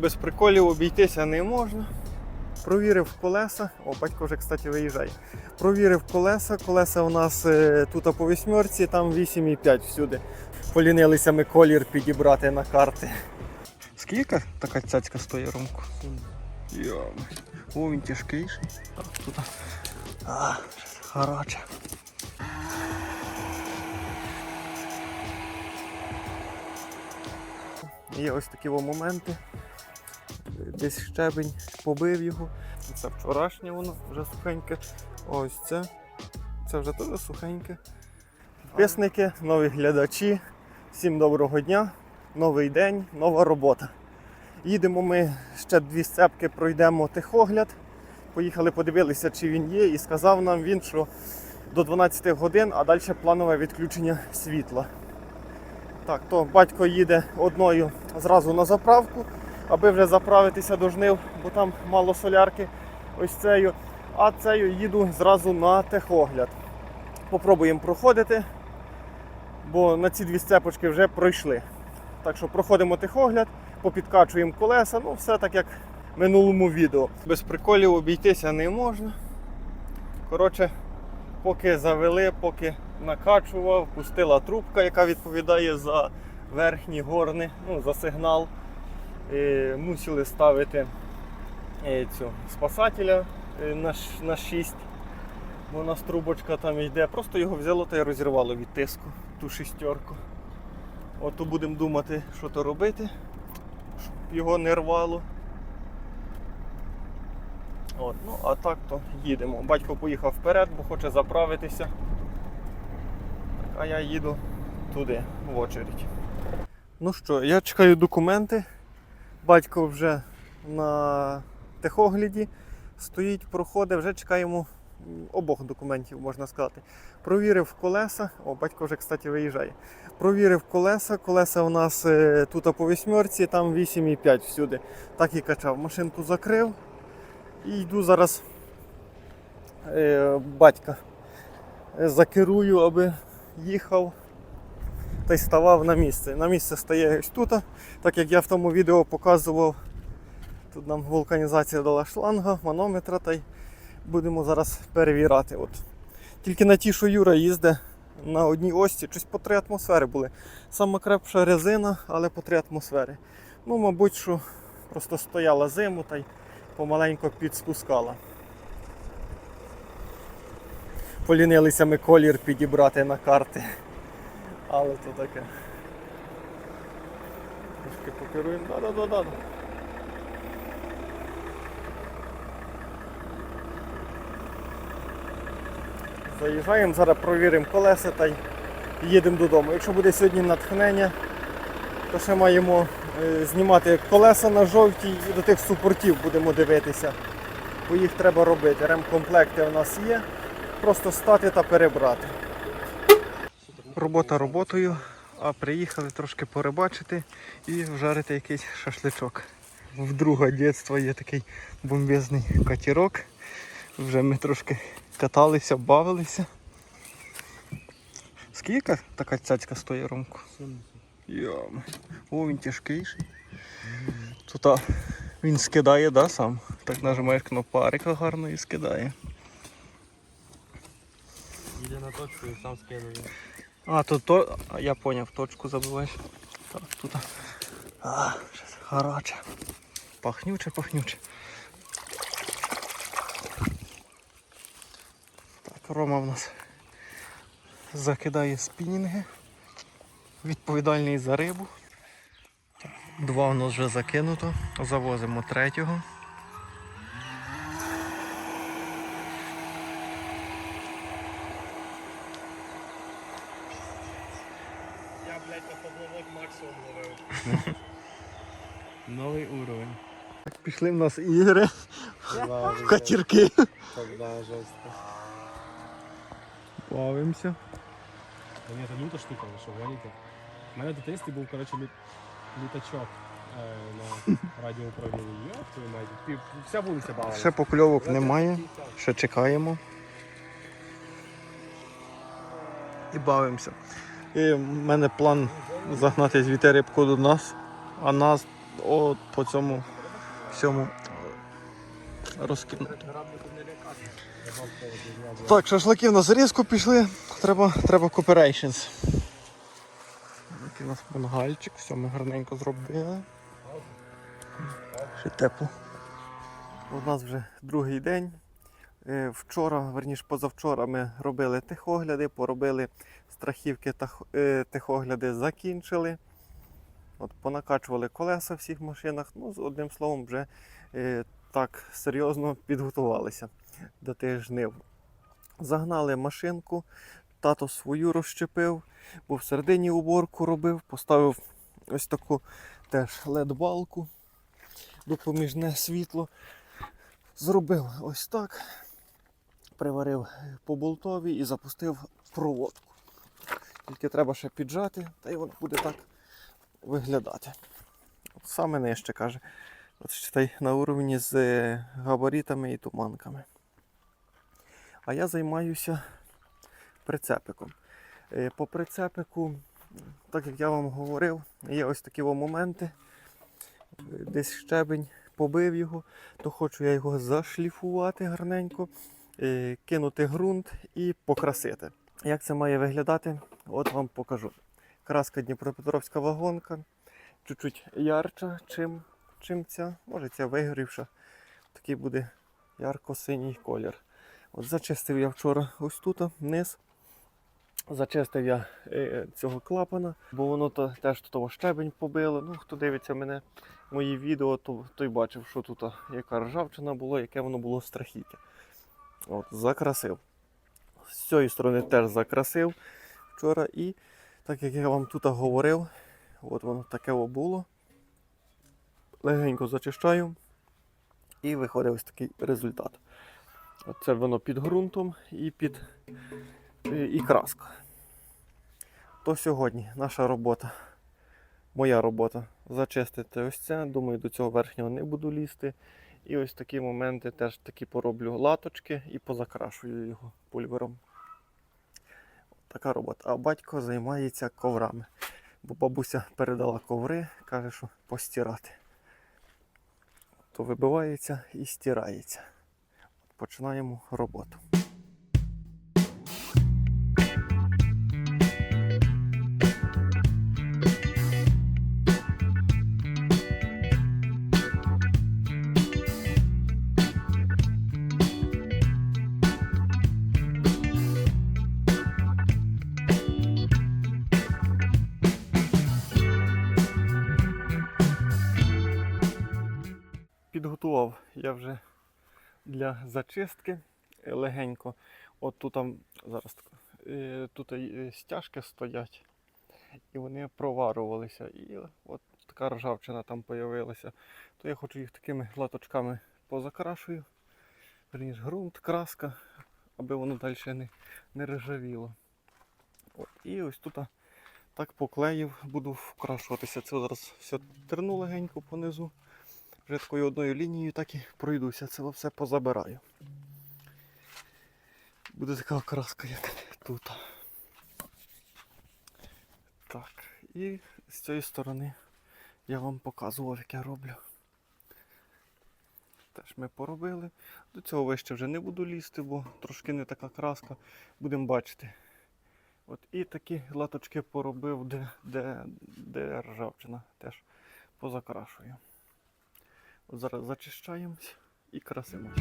Без приколів обійтися не можна. Провірив колеса. О, батько вже, кстати, виїжджає. Провірив колеса. Колеса у нас е, тут по восьмерці, там 8,5 всюди. Полінилися ми колір підібрати на карти. Скільки така цяцька стоїть ромку? О, він тяжкийший. Тут. А, гаряче. Є ось такі моменти. Десь щебень побив його. Це вчорашнє воно вже сухеньке. Ось це. Це вже теж сухеньке. Підписники, нові глядачі. Всім доброго дня, новий день, нова робота. Їдемо ми ще дві сцепки, пройдемо техогляд. Поїхали, подивилися, чи він є, і сказав нам він, що до 12 годин, а далі планове відключення світла. Так, то батько їде одною зразу на заправку, аби вже заправитися до жнив, бо там мало солярки ось цею. А цею їду зразу на техогляд. Попробуємо проходити, бо на ці дві сцепочки вже пройшли. Так що проходимо техогляд, попідкачуємо колеса, ну все так як в минулому відео. Без приколів обійтися не можна. Коротше, поки завели, поки накачував, пустила трубка, яка відповідає за верхні горни, ну, за сигнал. Е, мусили ставити е, цю спасателя е, на, на 6, бо у нас трубочка там йде. Просто його взяло та й розірвало від тиску, ту шістерку. От будемо думати, що то робити, щоб його не рвало. От, ну, а так то їдемо. Батько поїхав вперед, бо хоче заправитися. А я їду туди, в очередь. Ну що, я чекаю документи. Батько вже на техогляді стоїть, проходить, вже чекаємо обох документів, можна сказати. Провірив колеса. О, батько вже, кстати, виїжджає. Провірив колеса. Колеса у нас е, тут по восьмерці, там 8,5 всюди. Так і качав. Машинку закрив. І йду зараз е, батька е, закерую, аби їхав та й ставав на місце. На місце стає ось тут, так як я в тому відео показував. Тут нам вулканізація дала шланга, манометра та й будемо зараз перевіряти. От. Тільки на ті, що Юра їздить на одній ості, щось по 3 атмосфери були. Сама крепша резина, але по 3 атмосфери. Ну, мабуть, що просто стояла зиму та й помаленько підспускала. Полінилися ми колір підібрати на карти. Але то таке. Трошки покеруємо. Да-да-да-да. Заїжджаємо, зараз провіримо колеса та їдемо додому. Якщо буде сьогодні натхнення, то ще маємо е, знімати колеса на жовтій і до тих супортів будемо дивитися. Бо їх треба робити. Ремкомплекти у нас є. Просто стати та перебрати. Робота роботою, а приїхали трошки порибачити і вжарити якийсь шашличок. В друга дитинства є такий бомбезний катірок. Вже ми трошки каталися, бавилися. Скільки така цяцька стоїть ромку? Йома. О, він тяжкийший. Тут він скидає, да, сам? Так нажимаєш кнопарика гарно і скидає. Іде на точку і сам скидує. А, тут то. Я поняв, точку забиваєш. Так, тут. А, щось гаряче. Пахнюче, пахнюче. Так, Рома в нас закидає спінінги. Відповідальний за рибу. Два в нас вже закинуто. Завозимо третього. Я, блядь, на поплавок максимум ловив. Новий уровень. Пішли в нас ігри, Да, катірки. Плавимося. Та ні, це люта штука, ви що гоніте. У мене в дитинстві був, коротше, лю... літачок е, на радіоуправлінні. Йоп, твою мать. Пів- Вся вулиця бавилася. Ще покльовок немає. Ще чекаємо. І бавимося. І в мене план загнати звідти рибку до нас, а нас от по цьому всьому розкинути. Так, шашлики в нас різко пішли. Треба, треба cooperation. Такий у нас мангальчик, все ми гарненько зробили. Ще тепло. У нас вже другий день. Е, Вчора, верніше позавчора, ми робили тихогляди, поробили страхівки та е, тихогляди, закінчили. От, понакачували колеса в всіх машинах. Ну, з одним словом, вже е, так серйозно підготувалися до тих жнив. Загнали машинку, тато свою розщепив, бо всередині уборку робив, поставив ось таку теж LED-балку, допоміжне світло. Зробив ось так, приварив по болтові і запустив проводку. Тільки треба ще піджати, та й воно буде так виглядати. От саме нижче каже. От считай на уровні з е, габаритами і туманками. А я займаюся прицепиком. Е, По прицепику, так як я вам говорив, є ось такі моменти. Десь щебень побив його, то хочу я його зашліфувати гарненько, е, кинути ґрунт і покрасити. Як це має виглядати, от вам покажу. Краска Дніпропетровська вагонка, чуть-чуть ярча, чим, чим ця. Може ця вигорівша. Такий буде ярко-синій колір. От зачистив я вчора ось тут, вниз. Зачистив я е, цього клапана, бо воно то, теж того щебень побило. Ну, хто дивиться мене мої відео, то той бачив, що тут яка ржавчина була, яке воно було страхіття. От, закрасив. З цієї сторони теж закрасив вчора. І так як я вам тут говорив, от воно таке було. Легенько зачищаю. І виходить ось такий результат. Оце воно під ґрунтом і під і і краска. То сьогодні наша робота, моя робота зачистити ось це. Думаю, до цього верхнього не буду лізти. І ось такі моменти теж такі пороблю латочки і позакрашую його пульвером. Така робота. А батько займається коврами. Бо бабуся передала коври, каже, що постирати. То вибивається і стирається. Починаємо роботу. Підготував я вже для зачистки легенько. От тут там зараз е, тут е, стяжки стоять, і вони проварувалися. І от така ржавчина там з'явилася. То я хочу їх такими латочками позакрашую. Верніше ґрунт, краска, аби воно далі не, не ржавіло. От. І ось тут так поклеїв, буду вкрашуватися. Це зараз все терну легенько понизу. Вже такою одною лінією так і пройдуся, це все позабираю. Буде така краска, як тут. Так, і з цієї сторони я вам показував, як я роблю. Теж ми поробили. До цього вище вже не буду лізти, бо трошки не така краска. Будемо бачити. От і такі латочки поробив, де, де, де ржавчина теж позакрашую. Зараз зачищаємось і красимось.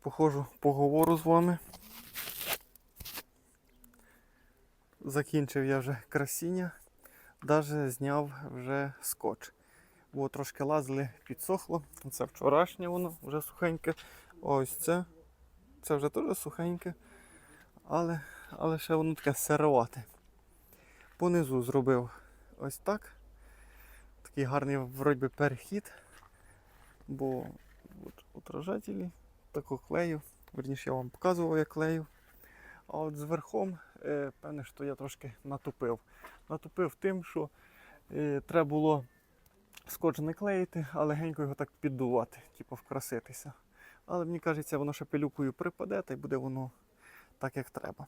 Походжу, поговорю з вами. Закінчив я вже красіння, навіть зняв вже скотч. Бо трошки лазили, підсохло. Це вчорашнє воно вже сухеньке. Ось це. Це вже теж сухеньке. Але, але ще воно таке сировате. Понизу зробив ось так. Такий гарний вроді перехід. Бо от, отражателі таку клею. Верніше я вам показував, як клею. А от з верхом, е, певне, що я трошки натупив. Натупив тим, що е, треба було скотч не клеїти, а легенько його так піддувати, типу вкраситися. Але мені кажеться, воно ще пилюкою припаде, та й буде воно так, як треба.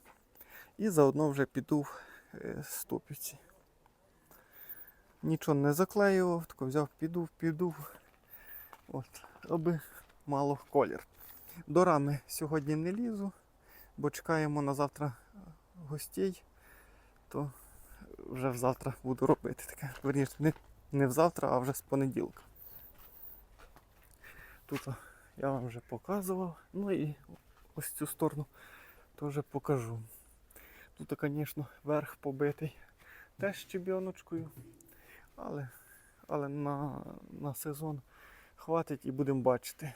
І заодно вже підув е, ступиці. Нічого не заклеював, тако взяв, підув, підув. От, аби мало колір. До рами сьогодні не лізу, бо чекаємо на завтра гостей, то вже взавтра буду робити таке. Верніше, не, не взавтра, а вже з понеділка. Тут я вам вже показував. Ну і ось цю сторону теж покажу. Тут, звісно, верх побитий теж щебіночкою, але, але на, на сезон хватить і будемо бачити,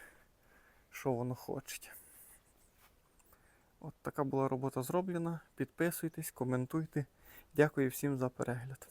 що воно хоче. От така була робота зроблена. Підписуйтесь, коментуйте. Дякую всім за перегляд.